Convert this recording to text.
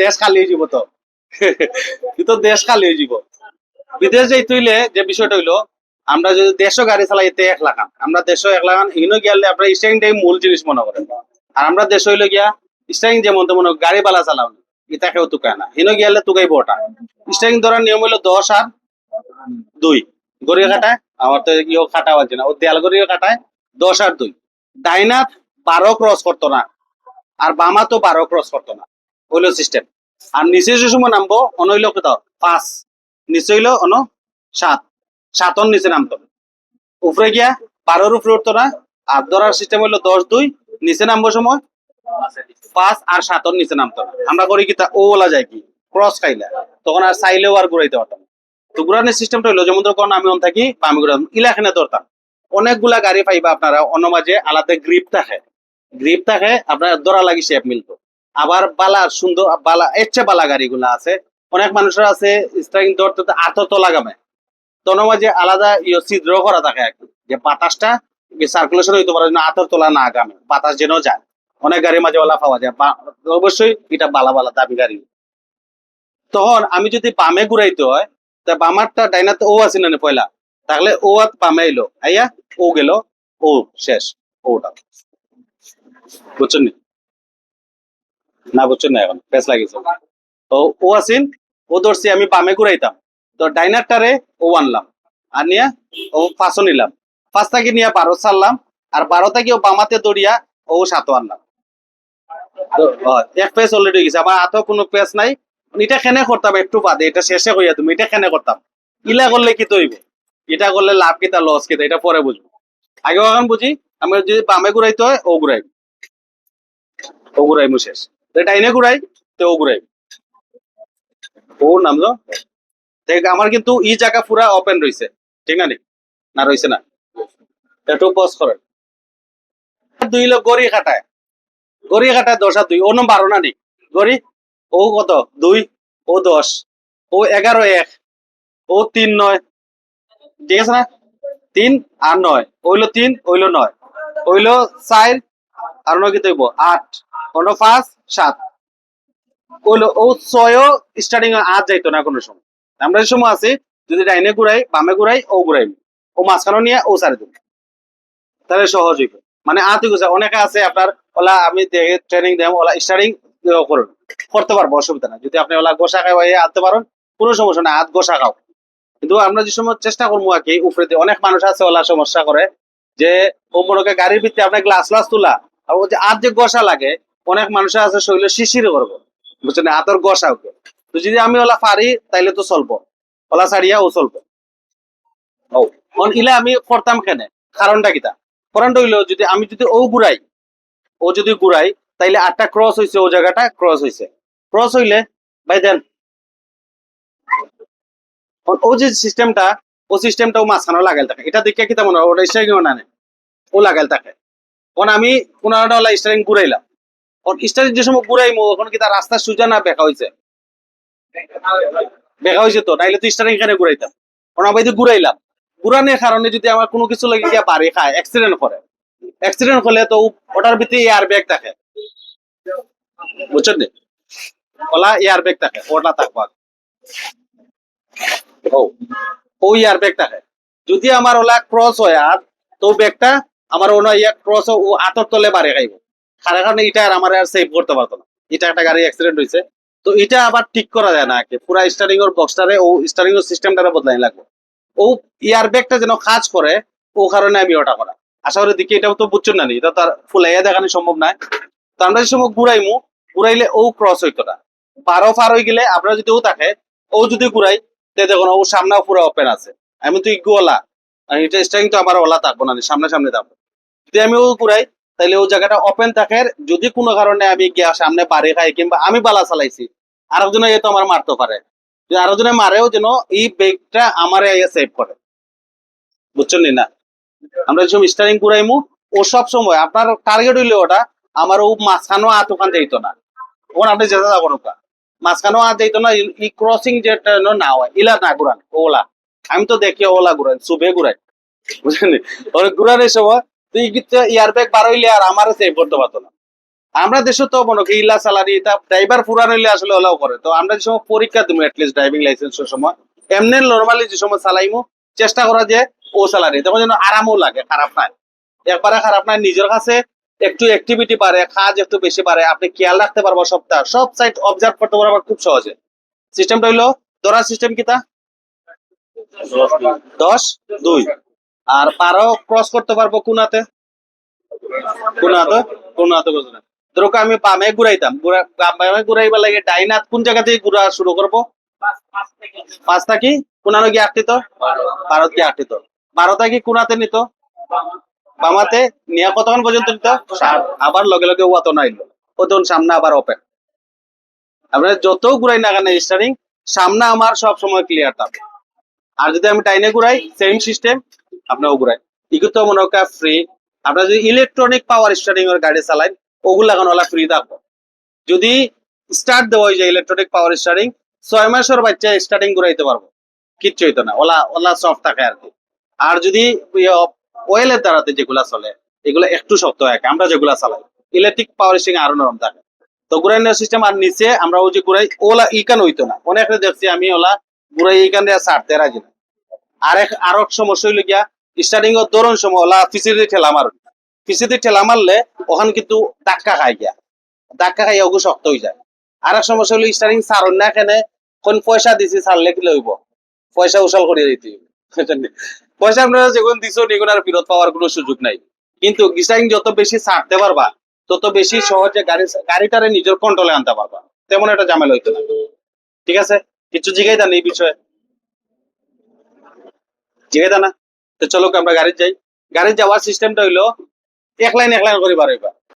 দেশ খালি হয়ে যাব তো। কিন্তু দেশ খালি হয়ে যাব। বিদেশ যাইতে হইলে যে বিষয়টা হইল আমরা যদি দেশও গাড়ি চালাইতে এক লাখান। আমরা দেশও এক লাখান ইনো গেলে আপনার স্টারিংটাই মূল জিনিস মনে করেন। আর আমরা দেশ হইল গিয়া স্টারিং যেমন তেমন গাড়ি বালা চালাও ইতাকেও তুকায় না। ইনো গিয়ালে তুকাইব ওটা স্টারিং ধরার নিয়ম হইল দশ আর দুই। গড়িয়া কাটায় আমার তো ইও কাটা হচ্ছে না। ও দেয়াল গড়িয়া কাটায় দশ আর দুই। ডাইনাত বারো ক্রস করতো না। আর বামা তো বারো ক্রস করতো না। হইল সিস্টেম আর নিচে যে সময় নামবো, অন কত? পাঁচ। নিচে হইল অন সাত। সাতন নিচে নামতো। উপরে গিয়া বারোর উপরে উঠতো না। আর ধরার সিস্টেম হইল দশ, দুই। নিচে নামবো সময় পাঁচ আর সাতর নিচে নামতো। না আমরা করি কি তা, ও বলা যায় কি? ক্রস খাইলে। তখন আর চাইলেও আর ঘুরাইতে পারতাম। তো ঘুরানোর সিস্টেমটা হইল, যেমন ধরুন আমি অন থাকি, বা আমি ঘুরাম ইলাখানে ধরতাম। অনেকগুলা গাড়ি পাইবা আপনারা, অন্য মাঝে আলাদা গ্রিপ থাকে। গ্রিপ থাকে, আপনার দরা লাগি শেপ মিলতো। আবার বালা সুন্দর, বালা, এর চেয়ে বালা গাড়িগুলা আছে। অনেক মানুষের আছে স্ট্রাইকিং ধরতে তো আতো তো লাগামে। তো অন্য মাঝে আলাদা ইয়ে ছিদ্র করা থাকে যে বাতাসটা সার্কুলেশন হইতে পারে যেন আতর তোলা না আগামে বাতাস যেন যায়। অনেক গাড়ির মাঝে ওলা পাওয়া যায় অবশ্যই এটা বালা বালা দামি গাড়ি। তখন আমি যদি বামে ঘুরাইতে হয়, তা বামারটা ডাইনাতে ও আছে না পয়লা? তাহলে ও আর বামে এলো। আইয়া ও গেল, ও শেষ ওটা বুঝছেন নি? বুঝছেন না এখন পেস লাগিয়েছে। তো ও আসিন ও ধরছি, আমি বামে ঘুরাইতাম। তো ডাইনারটারে ও আনলাম, আর নিয়ে ও পাঁচও নিলাম। পাঁচ থেকে নিয়ে বারো ছাড়লাম, আর বারো থেকে ও বামাতে দৌড়িয়া ও সাতও আনলাম। এক পেজ অলরেডি গেছে। আমার হাতেও কোনো পেজ নাই। এটা কেনে করতাম? একটু বাদে, এটা শেষে কইয়া তুমি, এটা কেনে করতাম? ইলা করলে কি তৈব? এটা করলে লাভ কিতা লস কিতা এটা পরে বুঝব। আগে এখন বুঝি, আমি যদি বামে ঘুরাইতে হয়, ও ঘুরাই ও ঘুরাইমু শেষ। ডাইনে ঘুরাই তো ও ঘুরাই ও নামলো আমার কিন্তু ই জায়গা পুরা ওপেন রইছে, ঠিক না নি? রইছে না। একটু পজ করেন। দুই লোক গড়ি খাটায়। গড়ি খাটায় দশ আর দুই। ও নম্বর বারো না নি? গড়ি? ও কত? দুই। ও দশ। ও এগারো এক। ও তিন নয়। ঠিক আছে না? তিন আর নয়। ওইলো তিন ওইলো নয়। ওইলো চার, আর নয় কি তৈব? আট। পাঁচ সাত। ওইলো ও স্টার্টিং যাইতো না কোনো সময়। আমরা যে সময় আছে, যদি ডাইনে ঘুরাই, বামে ঘুরাই, ও ঘুরাই ও নিয়ে ও সারে তাহলে সহজ মানে আতি গুছা অনেকে আছে, আপনার ওলা আমি ট্রেনিং দেব ওলা স্টার্টিং করুন। করতে পারব, অসুবিধা নাই। যদি আপনি ওলা গোসা খাই হয়ে আনতে পারেন, কোনো সমস্যা নাই হাত গোসা খাও। কিন্তু আমরা যে সময় চেষ্টা করব আর কি উপরে অনেক মানুষ আছে ওলা সমস্যা করে, যে ও মনে গাড়ির ভিতরে আপনার গ্লাস গ্লাস তোলা, আর ও যে হাত যে গোসা লাগে অনেক মানুষ আছে শরীরে শিশির করব। বুঝছেন হাতের গোসা ওকে। তো যদি আমি ওলা পারি, তাইলে তো চলবো। ওলা ছাড়িয়া ও চলবো। ও ইলে আমি করতাম কেনে? কারণটা কিতা? কারণটা হইল, যদি আমি যদি ও ঘুরাই, ও যদি ঘুরাই, তাইলে আটটা ক্রস হইছে, ও জায়গাটা ক্রস হইছে। ক্রস হইলে, ভাই দেন ও- যে সিস্টেমটা ও সিস্টেমটা ও মাঝখানে লাগাইল থাকে। এটা দেখে কিতা মনে হয়, ওটা স্টারিং না ও লাগাইল থাকে। কোন আমি কোন ওলা স্টারিং ঘুরাইলাম। ওর স্টারিং যে সময় ঘুরাইমো ওখানে কি তার রাস্তা না বেকা হইছে? বেকা হয়েছে তো, নাইলে তো স্টারিং এখানে ঘুরাইতাম যদি ঘুরাইলাম, ঘুরানোর কারণে যদি আমার কোনো কিছু লাগে গিয়া বাড়ি খায় অ্যাক্সিডেন্ট করে। অ্যাক্সিডেন্ট করলে তো ওটার ভিতরে এয়ার ব্যাগ থাকে। বুঝছেন ওলা এয়ার ব্যাগ থাকে, ওটা থাকবা ও ও এয়ার ব্যাগ থাকে। যদি আমার ওলা ক্রস হয় আর, তো ব্যাগটা আমার ওনা ইয়া ক্রস ও আতর তলে বাড়ি খাইব। খারাপ কারণে এটা আর আমার আর সেভ করতে পারতো না। এটা একটা গাড়ি অ্যাক্সিডেন্ট হয়েছে তো এটা আবার ঠিক করা যায় না কি পুরা স্টারিং এর বক্সটারে ও স্টারিং এর সিস্টেমটারে বদলাই লাগবে। ও এয়ার ব্যাগটা যেন কাজ করে ও কারণে আমি ওটা করা। আশা করি দেখি এটাও তো বুঝছেন না নি, এটা তার ফুলাইয়া দেখানো সম্ভব নয় তো আমরা যে সময় ঘুরাইমু ঘুরাইলে ও ক্রস হইতো না। বারো পার হয়ে গেলে আপনার যদি ও থাকে ও যদি ঘুরাই তে দেখুন ও সামনে পুরো ওপেন আছে। আমি তো ইগুওয়ালা আর এটা স্টারিং তো আমার ওলা থাকব না সামনে সামনে থাকব। যদি আমি ও ঘুরাই তাহলে ও জায়গাটা ওপেন থাকে। যদি কোনো কারণে আমি গিয়া সামনে বাড়ি খাই কিংবা আমি বালা চালাইছি, আরেকজনে এ তো আমার মারতে পারে আরেকজনে মারেও যেন এই ব্যাগটা আমার সেভ করে। বুঝছেন নি আমরা যেসব স্টারিং ঘুরাইমু ও সব সময় আপনার টার্গেট হইলে ওটা আমার ও মাঝখানেও হাত ওখান যাইতো না। ওখানে আপনি যেতে যাব নৌকা মাঝখানেও হাত যাইতো না ই ক্রসিং যেটা না হয়। ইলা না ঘুরান, ওলা। আমি তো দেখি ওলা ঘুরাই সুবে ঘুরাই বুঝলেন ওর ঘুরানোর সময় তুই ইয়ার ব্যাগ বার হইলে আর আমারও সেভ করতে পারতো না। আমরা দেশে তো মনে করি ইল্লা স্যালারি তা ড্রাইভার হইলে আসলে করে। তো আমরা যে সময় পরীক্ষা অ্যাটলিস্ট ড্রাইভিং লাইসেন্সের সময়। এমনি নর্মালি যে সময় চালাইমু, চেষ্টা করা যে ও তখন যেন আরামও লাগে, খারাপ নাই। একবারে খারাপ নাই, নিজের কাছে একটু অ্যাক্টিভিটি বাড়ে, কাজ একটু বেশি বাড়ে, আপনি খেয়াল রাখতে পারব সপ্তাহ সব সাইট অবজার্ভ করতে পারব খুব সহজে। সিস্টেমটা হইল ধরার সিস্টেম কিতা দশ, দুই। আর বারো ক্রস করতে পারব কোনাতে। কোনাতে কোনাতে বুঝলেন ধরো আমি বামে ঘুরাইতাম বামে ঘুরাইবার লাগে ডাইনাত কোন জায়গা থেকে ঘুরা শুরু করব? পাঁচটা কি? কোনানো গিয়ে আটটিত ভারত গিয়ে আটটিত বারোটা কি কোনাতে নিত? বামাতে নিয়ে কতক্ষণ পর্যন্ত নিত। আবার লগে লগে ওয়াত নাইলো ও তখন সামনে আবার ওপেন আপনার যত ঘুরাই না কেন স্টারিং সামনে আমার সব সময় ক্লিয়ার থাকে আর যদি আমি টাইনে ঘুরাই সেম সিস্টেম আপনাও ঘুরাই এগুলো তো মনে করেন ফ্রি আপনার যদি ইলেকট্রনিক পাওয়ার স্টারিং এর গাড়ি চালান ওগুলো এখন ওলা ফ্রি থাকব। যদি স্টার্ট দেওয়া হয় যে ইলেকট্রনিক পাওয়ার স্টারিং ছয় মাসের বাচ্চা স্টার্টিং ঘুরাইতে পারব। কিচ্ছু হইতো না। ওলা ওলা সফট থাকে আর কি। আর যদি অয়েলের দ্বারাতে যেগুলা চলে, এগুলো একটু শক্ত হয় আমরা যেগুলা চালাই ইলেকট্রিক পাওয়ার স্টারিং আরও নরম থাকে। তো ঘুরাইনের সিস্টেম আর নিচে আমরা ওই যে ঘুরাই, ওলা ইকান হইতো না। অনেক দেখছি আমি ওলা ঘুরাই ইকান দিয়ে ছাড়তে রাজি না। আর এক সমস্যা হইল গিয়া স্টার্টিং এর দৌড়ন সময়, ওলা ফিসিতে ঠেলা মার ফিসিতে ঠেলা মারলে ওখান কিন্তু ধাক্কা খাই গিয়া। ধাক্কা খাই ওগু শক্ত হয়ে যায়। আর এক সমস্যা হলো স্টার্টিং সারন না কেনে, কোন পয়সা দিছি ছাড়লে কি লইব? পয়সা উসাল করিয়ে দিতে। পয়সা আপনারা যখন দিছো, নিগুন আর ফেরত পাওয়ার কোনো সুযোগ নাই। কিন্তু স্টার্টিং যত বেশি ছাড়তে পারবা, তত বেশি সহজে গাড়ি, গাড়িটারে নিজের কন্ট্রোলে আনতে পারবা। তেমন একটা ঝামেলা হইতো না ঠিক আছে? কিছু জিগাই দেন এই বিষয়ে। জিগাই না? তো চলো আমরা গাড়ি যাই? গাড়ি যাওয়ার সিস্টেমটা হইল, এক লাইন এক লাইন করে বার হইবা